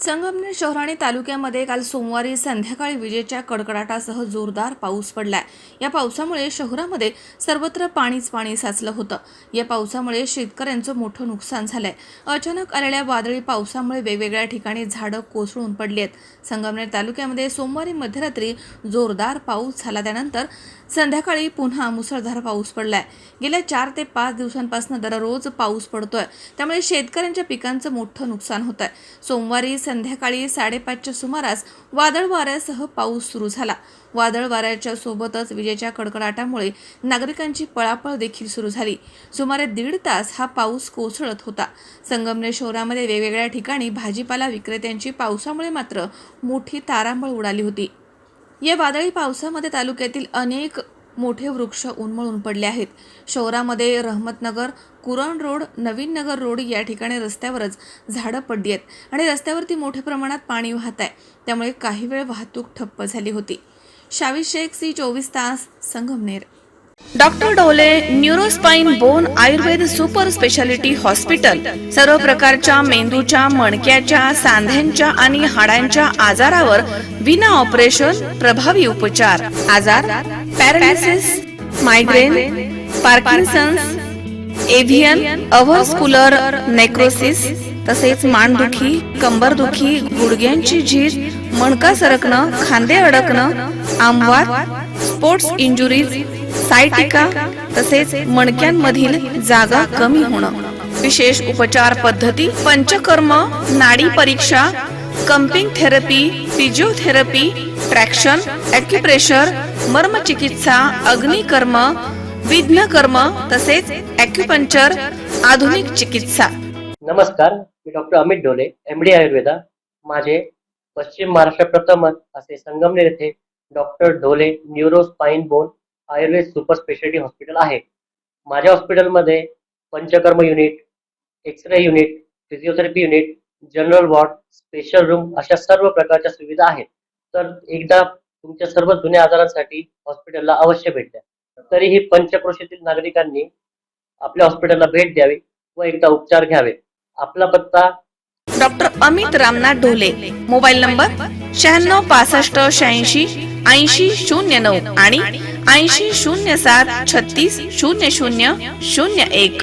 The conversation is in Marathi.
संगमनेर शहर आणि तालुक्यामध्ये काल सोमवारी संध्याकाळी विजेच्या कडकडाटासह जोरदार पाऊस पडलाय. या पावसामुळे शहरामध्ये सर्वत्र पाणीच पाणी साचलं होतं. या पावसामुळे शेतकऱ्यांचं मोठं नुकसान झालंय. अचानक आलेल्या वादळी पावसामुळे वेगवेगळ्या ठिकाणी झाडं कोसळून पडली आहेत संगमनेर तालुक्यामध्ये सोमवारी मध्यरात्री जोरदार पाऊस झाला. त्यानंतर संध्याकाळी पुन्हा मुसळधार पाऊस पडलाय. गेल्या चार ते पाच दिवसांपासून दररोज पाऊस पडतोय. त्यामुळे शेतकऱ्यांच्या पिकांचं मोठं नुकसान होत आहे सोमवारी संध्याकाळी साडेपाचच्या सुमारास वादळ वाऱ्यासह पाऊस सुरू झाला. वादळ वाऱ्याच्या सोबतच विजेच्या कडकडाटामुळे नागरिकांची पळापळ देखील सुरू झाली. सुमारे दीड तास हा पाऊस कोसळत होता. संगमनेर शहरामध्ये वेगवेगळ्या ठिकाणी भाजीपाला विक्रेत्यांची पावसामुळे मात्र मोठी तारांबळ उडाली होती. या वादळी पावसामध्ये तालुक्यातील अनेक मोठे वृक्ष उन्मळून पडले आहेत. शहरामध्ये रहमतनगर कुरण रोड नवीन नगर रोड या ठिकाणी रस्त्यावरच झाडं पडली आहेत आणि रस्त्यावरती मोठ्या प्रमाणात पाणी वाहत आहे. त्यामुळे काही वेळ वाहतूक ठप्प झाली होती. शावी शेख सी चोवीस तास Sangamner. Doctor Dole neuro spine bone Ayurved super speciality hospital. सर्व प्रकारच्या मेंदूच्या मणक्याच्या सांध्यांच्या आणि हाडांच्या आजारावर विना ऑपरेशन प्रभावी उपचार. आजार? Paralysis migraine Parkinson's avian avascular necrosis तसेच मानदुखी कंबरदुखी गुडघ्यांची झीज मणका सरकणं खांदे अडकणं आमवात स्पोर्ट्स इंजुरीज सायटिका तसेच मणक्यांमधील जागा कमी होणं. विशेष उपचार पद्धती पंचकर्म नाडी परीक्षा cupping therapy physiotherapy traction acupressure मर्मचिकित्सा अग्निकर्म विघ्नकर्म तसेच ॲक्युपंक्चर आधुनिक चिकित्सा. नमस्कार मी डॉक्टर अमित डोले एम डी आयुर्वेदा. माझे पश्चिम महाराष्ट्र प्रथमच असे संगमनेर येथे doctor Dhole neuro spine bone Ayurved super speciality hospital आहे. माझ्या हॉस्पिटलमध्ये panchakarma unit X ray unit physiotherapy unit general ward special room अशा सर्व प्रकारच्या सुविधा आहेत. तर एकदा तुमच्या सर्व जुन्या आजारांसाठी हॉस्पिटलला अवश्य भेट द्या. तरीही पंचक्रोशीतील नागरिकांनी आपल्या हॉस्पिटलला भेट द्यावी व एकदा उपचार घ्यावे. आपला पत्ता doctor Amit Ramnath Dhole mobile number शहाण्णव पासष्ट शहाऐंशी ऐंशी शून्य नऊ आणि ऐंशी शून्य सात छत्तीस शून्य शून्य शून्य एक.